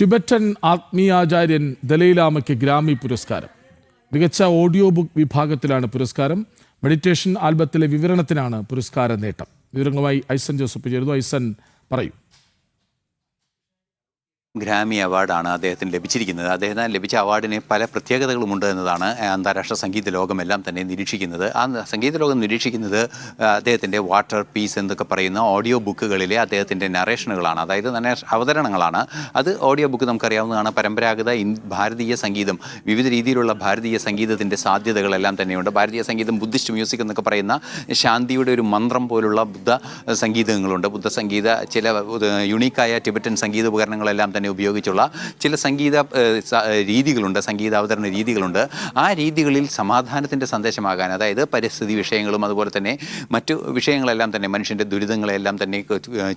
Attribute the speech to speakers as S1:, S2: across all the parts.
S1: Tibetan ആത്മീയാചാര്യൻ ദലൈലാമയ്ക്ക് Grammy പുരസ്കാരം. മികച്ച ഓഡിയോ ബുക്ക് വിഭാഗത്തിലാണ് പുരസ്കാരം. മെഡിറ്റേഷൻ ആൽബത്തിലെ വിവരണത്തിനാണ് പുരസ്കാര നേട്ടം. വിവരങ്ങളുമായി ഐസൻ ജോസഫ് ചേരുന്നു. ഐസൻ പറയൂ.
S2: ഗ്രാമി അവാർഡാണ് അദ്ദേഹത്തിന് ലഭിച്ചിരിക്കുന്നത്. അദ്ദേഹത്തിന് ലഭിച്ച അവാർഡിന് പല പ്രത്യേകതകളുമുണ്ട് എന്നതാണ് അന്താരാഷ്ട്ര സംഗീത ലോകമെല്ലാം തന്നെ നിരീക്ഷിക്കുന്നത്. ആ സംഗീത ലോകം നിരീക്ഷിക്കുന്നത് അദ്ദേഹത്തിന്റെ വാട്ടർ പീസ് എന്നൊക്കെ പറയുന്ന ഓഡിയോ ബുക്കുകളിലെ അദ്ദേഹത്തിന്റെ നറേഷനുകളാണ്. അതായത് അവതരണങ്ങളാണ്. അത് ഓഡിയോ ബുക്ക് നമുക്കറിയാവുന്നതാണ്. പരമ്പരാഗത ഭാരതീയ സംഗീതം വിവിധ രീതിയിലുള്ള ഭാരതീയ സംഗീതത്തിന്റെ സാധ്യതകളെല്ലാം തന്നെയുണ്ട്. ഭാരതീയ സംഗീതം ബുദ്ധിസ്റ്റ് മ്യൂസിക് എന്നൊക്കെ പറയുന്ന ശാന്തിയുടെ ഒരു മന്ത്രം പോലുള്ള ബുദ്ധ സംഗീതങ്ങളുണ്ട്. ബുദ്ധ സംഗീത ചില യുണീക്കായ ടിബറ്റൻ സംഗീത ഉപകരണങ്ങളെല്ലാം തന്നെ ഉപയോഗിച്ചുള്ള ചില സംഗീത രീതികളുണ്ട് സംഗീതാവതരണ രീതികളുണ്ട്. ആ രീതികളിൽ സമാധാനത്തിന്റെ സന്ദേശമാകാൻ അതായത് പരിസ്ഥിതി വിഷയങ്ങളും അതുപോലെ തന്നെ മറ്റു വിഷയങ്ങളെല്ലാം തന്നെ മനുഷ്യന്റെ ദുരിതങ്ങളെല്ലാം തന്നെ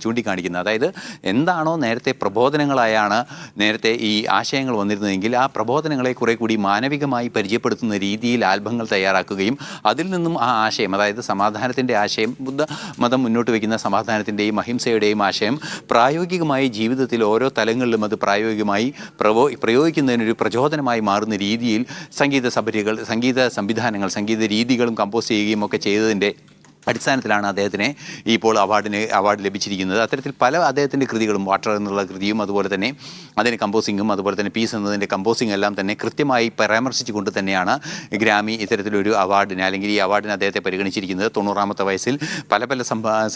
S2: ചൂണ്ടിക്കാണിക്കുന്ന. അതായത് എന്താണോ നേരത്തെ പ്രബോധനങ്ങളായാണ് നേരത്തെ ഈ ആശയങ്ങൾ വന്നിരുന്നതെങ്കിൽ ആ പ്രബോധനങ്ങളെ കുറെ കൂടി മാനവികമായി പരിചയപ്പെടുത്തുന്ന രീതിയിൽ ആൽബങ്ങൾ തയ്യാറാക്കുകയും അതിൽ നിന്നും ആ ആശയം അതായത് സമാധാനത്തിന്റെ ആശയം ബുദ്ധ മതം മുന്നോട്ട് വയ്ക്കുന്ന സമാധാനത്തിന്റെയും അഹിംസയുടെയും ആശയം പ്രായോഗികമായി ജീവിതത്തിൽ ഓരോ തലങ്ങളിലും അത് പ്രായോഗികമായി പ്രവോ പ്രയോഗിക്കുന്നതിനൊരു പ്രചോദനമായി മാറുന്ന രീതിയിൽ സംഗീത സഭരികൾ സംഗീത സംവിധാനങ്ങൾ സംഗീത രീതികളും കമ്പോസ് ചെയ്യുകയും ഒക്കെ ചെയ്തതിന്റെ അടിസ്ഥാനത്തിലാണ് അദ്ദേഹത്തിന് ഇപ്പോൾ അവാർഡിന് അവാർഡ് ലഭിച്ചിരിക്കുന്നത്. അത്തരത്തിൽ പല അദ്ദേഹത്തിന്റെ കൃതികളും വാട്ടർ എന്നുള്ള കൃതിയും അതുപോലെ തന്നെ അതിന്റെ കമ്പോസിങ്ങും അതുപോലെ തന്നെ പീസ് എന്നതിന്റെ കമ്പോസിംഗ് എല്ലാം തന്നെ കൃത്യമായി പരാമർശിച്ചുകൊണ്ട് തന്നെയാണ് ഗ്രാമി ഇത്തരത്തിലൊരു അവാർഡിന് അല്ലെങ്കിൽ ഈ അവാർഡിന് അദ്ദേഹത്തെ പരിഗണിച്ചിരിക്കുന്നത്. തൊണ്ണൂറാമത്തെ വയസ്സിൽ പല പല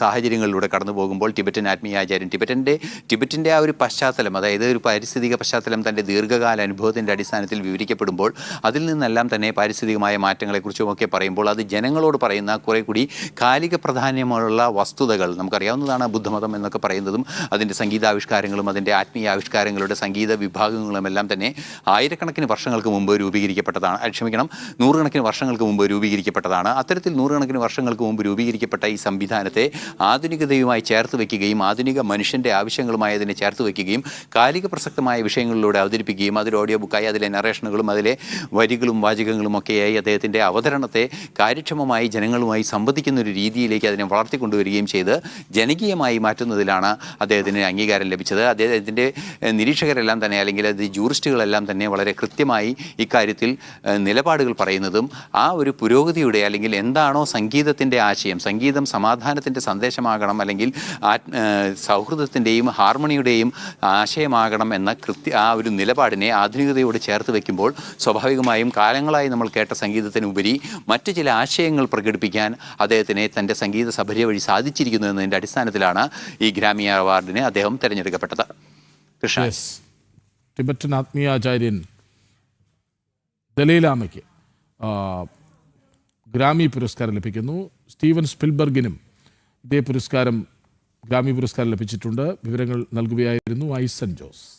S2: സാഹചര്യങ്ങളിലൂടെ കടന്നു പോകുമ്പോൾ ടിബറ്റൻ ആത്മീയാചാര്യൻ ടിബറ്റന്റെ ടിബറ്റിന്റെ ആ ഒരു പശ്ചാത്തലം അതായത് ഒരു പാരിസ്ഥിതിക പശ്ചാത്തലം തന്റെ ദീർഘകാല അനുഭവത്തിന്റെ അടിസ്ഥാനത്തിൽ വിവരിക്കപ്പെടുമ്പോൾ അതിൽ നിന്നെല്ലാം തന്നെ പാരിസ്ഥിതികമായ മാറ്റങ്ങളെക്കുറിച്ചും ഒക്കെ പറയുമ്പോൾ അത് ജനങ്ങളോട് പറയുന്ന കുറേ കൂടി കാലിക പ്രാധാന്യമുള്ള വസ്തുതകൾ നമുക്കറിയാവുന്നതാണ് ബുദ്ധമതം എന്നൊക്കെ പറയുന്നതും അതിന്റെ സംഗീതാവിഷ്കാരങ്ങളും അതിന്റെ ആത്മീയ ആവിഷ്കാരങ്ങളുടെ സംഗീത വിഭാഗങ്ങളും എല്ലാം തന്നെ ആയിരക്കണക്കിന് വർഷങ്ങൾക്ക് മുമ്പ് രൂപീകരിക്കപ്പെട്ടതാണ്. ക്ഷമിക്കണം നൂറുകണക്കിന് വർഷങ്ങൾക്ക് മുമ്പ് രൂപീകരിക്കപ്പെട്ടതാണ്. അത്തരത്തിൽ നൂറുകണക്കിന് വർഷങ്ങൾക്ക് മുമ്പ് രൂപീകരിക്കപ്പെട്ട ഈ സംവിധാനത്തെ ആധുനികതയുമായി ചേർത്ത് വയ്ക്കുകയും ആധുനിക മനുഷ്യന്റെ ആവശ്യങ്ങളുമായി അതിനെ ചേർത്ത് വയ്ക്കുകയും കാലിക പ്രസക്തമായ വിഷയങ്ങളിലൂടെ അവതരിപ്പിക്കുകയും അതിൽ ഓഡിയോ ബുക്കായി അതിലെ നറേഷനുകളും അതിലെ വരികളും വാചകങ്ങളും ഒക്കെയായി അദ്ദേഹത്തിന്റെ അവതരണത്തെ കാര്യക്ഷമമായി ജനങ്ങളുമായി സംവദിക്കുന്ന ഒരു രീതിയിലേക്ക് അതിനെ വളർത്തിക്കൊണ്ടുവരികയും ചെയ്ത് ജനകീയമായി മാറ്റുന്നതിലാണ് അദ്ദേഹത്തിന് അംഗീകാരം ലഭിച്ചത്. അദ്ദേഹത്തിന്റെ നിരീക്ഷകരെല്ലാം തന്നെ അല്ലെങ്കിൽ അത് ജൂറിസ്റ്റുകളെല്ലാം തന്നെ വളരെ കൃത്യമായി ഇക്കാര്യത്തിൽ നിലപാടുകൾ പറയുന്നതും ആ ഒരു പുരോഗതിയുടെ അല്ലെങ്കിൽ എന്താണോ സംഗീതത്തിന്റെ ആശയം സംഗീതം സമാധാനത്തിന്റെ സന്ദേശമാകണം അല്ലെങ്കിൽ സൗഹൃദത്തിന്റെയും ഹാർമണിയുടെയും ആശയമാകണം എന്ന കൃത്യ ആ ഒരു നിലപാടിനെ ആധുനികതയോട് ചേർത്ത് വെക്കുമ്പോൾ സ്വാഭാവികമായും കാലങ്ങളായി നമ്മൾ കേട്ട സംഗീതത്തിനുപരി മറ്റു ചില ആശയങ്ങൾ പ്രകടിപ്പിക്കാൻ അദ്ദേഹത്തിനെ തന്റെ സംഗീത സഭര്യ വഴി സാധിച്ചിരിക്കുന്നു എന്നതിന്റെ അടിസ്ഥാനത്തിലാണ് ഈ ഗ്രാമി അവാർഡിന് അദ്ദേഹം തിരഞ്ഞെടുക്കപ്പെട്ടത്. കൃഷ്ണ.
S1: ടിബറ്റൻ ആത്മീയാചാര്യൻ ദലൈലാമയ്ക്ക് ഗ്രാമി പുരസ്കാരം ലഭിക്കുന്നു. സ്റ്റീവൻ സ്പിൽബർഗിനും ഇതേ പുരസ്കാരം ഗ്രാമി പുരസ്കാരം ലഭിച്ചിട്ടുണ്ട്. വിവരങ്ങൾ നൽകുകയായിരുന്നു ഐസൻ ജോസ്.